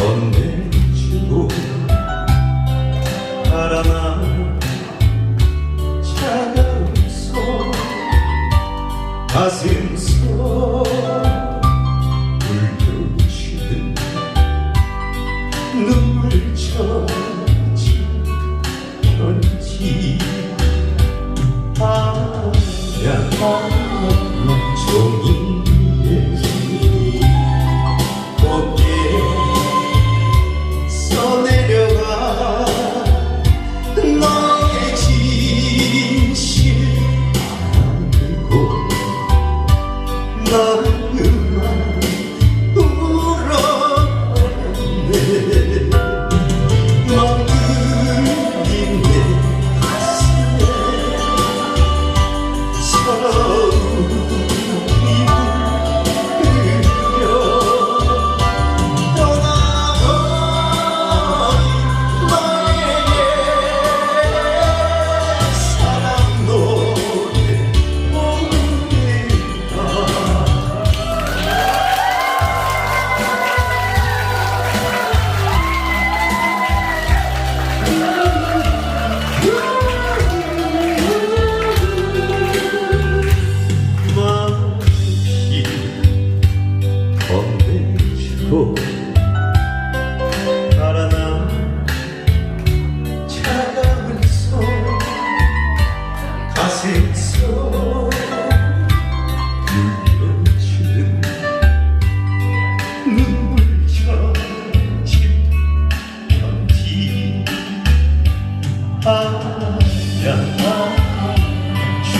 건네주고 바람아 차가운 손 가슴 속 물들치듯 눈물 젖은 편지 종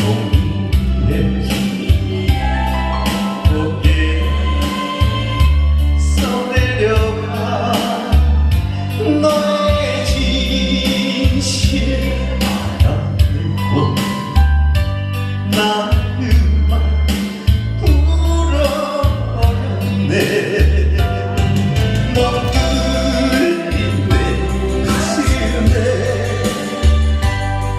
longe.